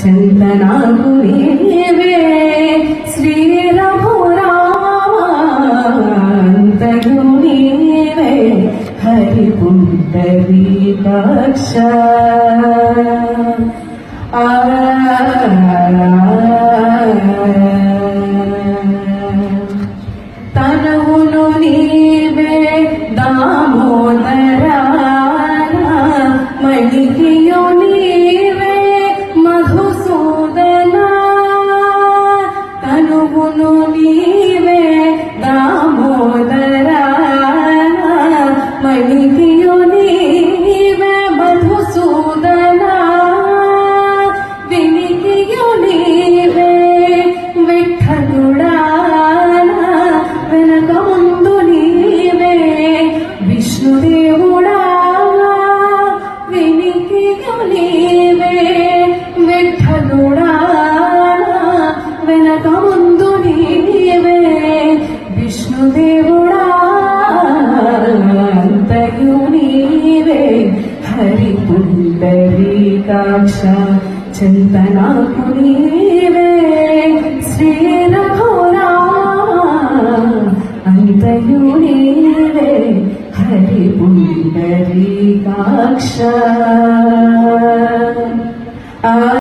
చందనాకు నీవే శ్రీ రఘురామంతయు నీవే హరి పుండరీకాక్ష ఆ తనువును నీవే దామోదరా మణికియు నీవే মাধব పుండరీకాక్ష చింతనాకు నీవే శ్రీ అంతయు నీవే హరి పుండరీకాక్ష